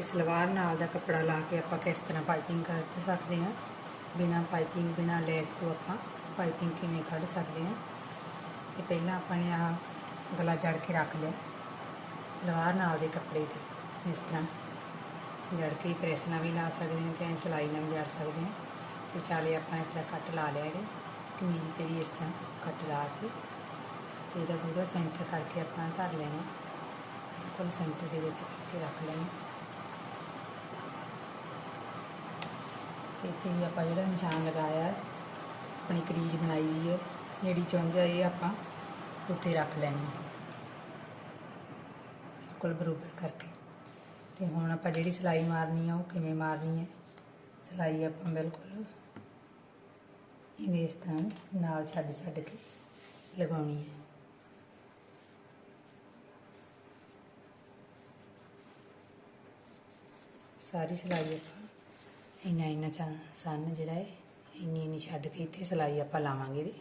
ਤੇ ਸਲਵਾਰ ਨਾਲ ਦਾ ਕੱਪੜਾ ਲਾ ਕੇ ਆਪਾਂ ਕਿਸ ਤਰ੍ਹਾਂ ਪਾਈਪਿੰਗ ਕਰ ਸਕਦੇ ਹਾਂ। ਬਿਨਾ ਪਾਈਪਿੰਗ, ਬਿਨਾ ਲੈਸ ਤੋਂ ਆਪਾਂ ਪਾਈਪਿੰਗ ਕਿਵੇਂ ਕੱਢ ਸਕਦੇ ਹਾਂ। ਤੇ ਪਹਿਲਾਂ ਆਪਾਂ ਨੇ ਆਹ ਗਲਾ ਜੜ ਕੇ ਰੱਖ ਲਿਆ। ਸਲਵਾਰ ਨਾਲ ਦੇ ਕੱਪੜੇ ਤੇ ਇਸ ਤਰ੍ਹਾਂ ਜੜ ਕੇ ਪ੍ਰੈਸ ਨਾਲ ਵੀ ਲਾ ਸਕਦੇ ਹਾਂ ਤੇ ਸਿਲਾਈ ਨਾਲ ਵੀ ਜੜ ਸਕਦੇ ਹਾਂ। ਤੇ ਚਾਲੇ ਆਪਾਂ ਇਸ ਤਰ੍ਹਾਂ ਕੱਟ ਲਾ ਲਿਆ ਇਹਦੇ। ਕਮੀਜ਼ ਤੇ ਵੀ ਇਸ ਤਰ੍ਹਾਂ ਕੱਟ ਲਾ ਕੇ ਤੇ ਇਹਦਾ ਪੂਰਾ ਸੈਂਟਰ ਕਰਕੇ ਆਪਾਂ ਧਰ ਲੈਣਾ। ਬਿਲਕੁਲ ਸੈਂਟਰ ਦੇ ਵਿੱਚ ਕਰਕੇ ਰੱਖ ਲੈਣਾ। ਤੇ ਇੱਥੇ ਵੀ ਆਪਾਂ ਜਿਹੜਾ ਨਿਸ਼ਾਨ ਲਗਾਇਆ ਆਪਣੀ ਕਰੀਜ਼ ਬਣਾਈ ਵੀ ਹੈ ਜਿਹੜੀ ਚੁੰਝ ਹੈ ਇਹ ਆਪਾਂ ਉੱਥੇ ਰੱਖ ਲੈਣੀ ਹੈ। ਬਿਲਕੁਲ ਬਰੋਬਰ ਕਰਕੇ। ਤੇ ਹੁਣ ਆਪਾਂ ਜਿਹੜੀ ਸਿਲਾਈ ਮਾਰਨੀ ਆ, ਉਹ ਕਿਵੇਂ ਮਾਰਨੀ ਹੈ? ਸਿਲਾਈ ਆਪਾਂ ਬਿਲਕੁਲ ਇਹਦੇ ਇਸ ਤਰ੍ਹਾਂ ਨਾਲ ਛੱਡ ਛੱਡ ਕੇ ਲਗਾਉਣੀ ਹੈ। ਸਾਰੀ ਸਿਲਾਈ ਆਪਾਂ ਇੰਨਾ ਇੰਨਾ ਚਾ ਸੰਨ ਜਿਹੜਾ ਹੈ ਇੰਨੀ ਇੰਨੀ ਛੱਡ ਕੇ ਇੱਥੇ ਸਿਲਾਈ ਆਪਾਂ ਲਾਵਾਂਗੇ ਇਹਦੀ।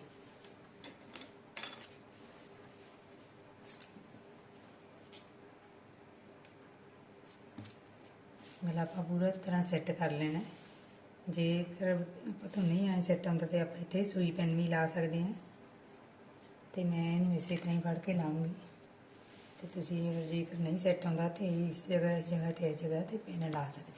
ਗਲਾ ਆਪਾਂ ਪੂਰਾ ਤਰ੍ਹਾਂ ਸੈੱਟ ਕਰ ਲੈਣਾ ਹੈ। ਜੇਕਰ ਆਪਾਂ ਤੋਂ ਨਹੀਂ ਆਏ ਸੈੱਟ ਹੁੰਦਾ ਤੇ ਆਪਾਂ ਇੱਥੇ ਸੂਈ ਪੈਨ ਵੀ ਲਾ ਸਕਦੇ ਹਾਂ। ਤੇ ਮੈਂ ਇਹਨੂੰ ਇਸੇ ਤਰ੍ਹਾਂ ਹੀ ਫੜ ਕੇ ਲਾਉਂਗੀ ਤੇ ਤੁਸੀਂ ਜੇਕਰ ਨਹੀਂ ਸੈੱਟ ਹੁੰਦਾ ਤੇ ਇਸ ਜਗ੍ਹਾ ਇਸ ਜਗ੍ਹਾ ਤੇ ਇਸ ਜਗ੍ਹਾ ਤੇ ਪੈਨ ਲਾ ਸਕਦੇ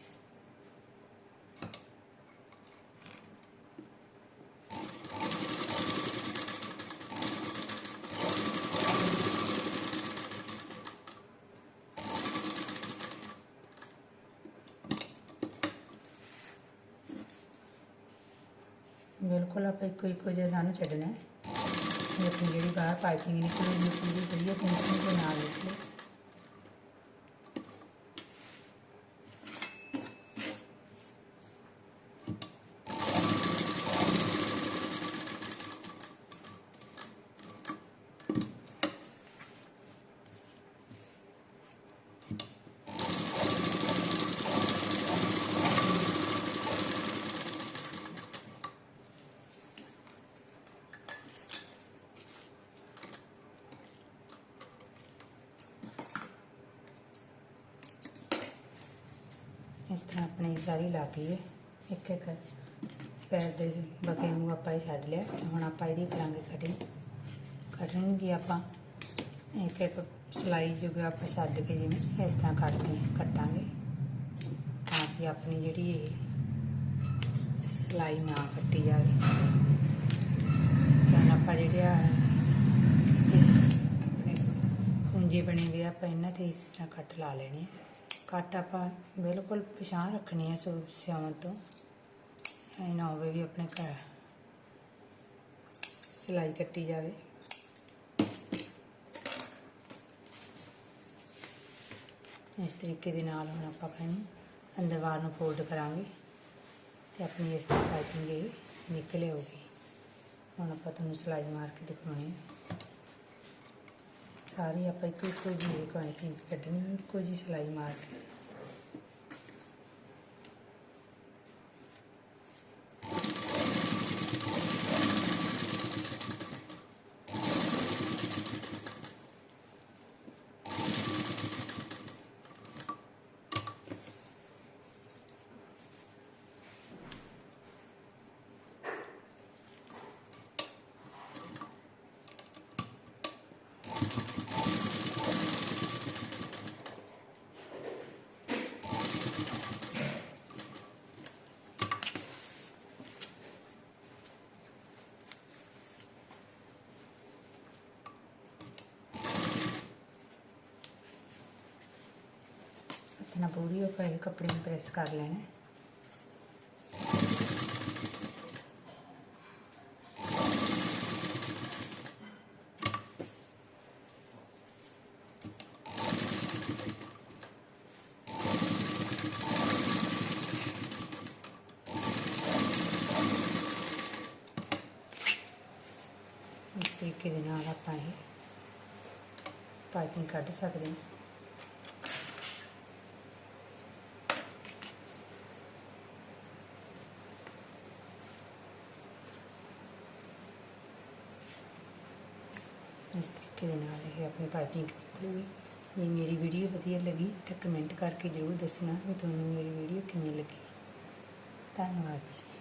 ਬਿਲਕੁਲ ਆਪਾਂ ਇੱਕੋ ਇੱਕੋ ਜਿਹਾ ਸਾਨੂੰ ਛੱਡਣਾ ਹੈ। ਆਪਣੀ ਜਿਹੜੀ ਬਾਹਰ ਪਾਈਪਿੰਗ ਨਿਕਲੀ ਉਹ ਪੂਰੀ ਵਧੀਆ ਫਿਨਿਸ਼ਿੰਗ ਦੇ ਨਾਲ ਨਿਕਲੇ ਇਸ ਤਰ੍ਹਾਂ ਆਪਣੀ ਸਾਰੀ ਲਾ ਕੇ ਇੱਕ ਇੱਕ ਪੈਰ ਦੇ ਬਕੇ ਨੂੰ ਆਪਾਂ ਇਹ ਛੱਡ ਲਿਆ। ਹੁਣ ਆਪਾਂ ਇਹਦੀ ਕਰਾਂਗੇ ਕਟਿੰਗ ਕਟਿੰਗ ਵੀ ਆਪਾਂ। ਇੱਕ ਇੱਕ ਸਲਾਈ ਜੋ ਆਪਾਂ ਛੱਡ ਕੇ ਜਿਵੇਂ ਇਸ ਤਰ੍ਹਾਂ ਕੱਟਦੇ ਕੱਟਾਂਗੇ। ਤਾਂ ਕਿ ਆਪਣੀ ਜਿਹੜੀ ਇਹ ਸਲਾਈ ਨਾ ਕੱਟੀ ਜਾਵੇ। ਤਾਂ ਆਪਾਂ ਜਿਹੜੇ ਆ ਆਪਣੇ ਕੁੰਜੇ ਬਣੇ ਹੋਏ ਆਪਾਂ ਇਹਨਾਂ ਤੇ ਇਸ ਤਰ੍ਹਾਂ ਕੱਟ ਲਾ ਲੈਣੇ ਆ। ਕੱਟ ਆਪਾਂ ਬਿਲਕੁਲ ਪਛਾਣ ਰੱਖਣੀ ਹੈ ਸੋ ਸਿਆਵਣ ਤੋਂ। ਐ ਨਾ ਹੋਵੇ ਵੀ ਆਪਣੇ ਘਰ ਸਿਲਾਈ ਕੱਟੀ ਜਾਵੇ। ਇਸ ਤਰੀਕੇ ਦੇ ਨਾਲ ਹੁਣ ਆਪਾਂ ਇਹਨੂੰ ਅੰਦਰ ਬਾਹਰ ਨੂੰ ਫੋਲਡ ਕਰਾਂਗੇ ਤੇ ਆਪਣੀ ਇਸ ਤਰ੍ਹਾਂ ਪਾਈਪਿੰਗ ਇਹ ਨਿਕਲ ਆਉਗੀ ਹੁਣ ਆਪਾਂ ਤੁਹਾਨੂੰ ਸਿਲਾਈ ਮਾਰ ਕੇ ਦਿਖਾਉਣੀ ਹੈ। ਸਾਰੀ ਆਪਾਂ ਇੱਕੋ ਇੱਕੋ ਜਿਹੀ ਪਾਈਪਿੰਗ ਕੱਢਣੀ ਹੈ, ਇੱਕੋ ਜਿਹੀ ਸਿਲਾਈ ਮਾਰ ਕੇ ਇਤਨਾ ਪੂਰੀ ਆਪਾਂ ਇਹ ਕੱਪੜੇ ਨੂੰ ਪ੍ਰੈਸ ਕਰ ਲੈਣਾ ਹੈ। ਇਸ ਤਰੀਕੇ ਦੇ ਨਾਲ ਆਪਾਂ ਇਹ ਪਾਈਪਿੰਗ ਕੱਢ ਸਕਦੇ ਹਾਂ ਇਸ ਤਰੀਕੇ ਦੇ ਨਾਲ ਇਹ ਆਪਣੀ ਪਾਈਪਿੰਗ ਨਿਕਲੂਗੀ ਜੇ ਮੇਰੀ ਵੀਡੀਓ ਵਧੀਆ ਲੱਗੀ ਤਾਂ ਕਮੈਂਟ ਕਰਕੇ ਜ਼ਰੂਰ ਦੱਸਣਾ ਵੀ ਤੁਹਾਨੂੰ ਮੇਰੀ ਵੀਡੀਓ ਕਿਵੇਂ ਲੱਗੀ। ਧੰਨਵਾਦ ਜੀ।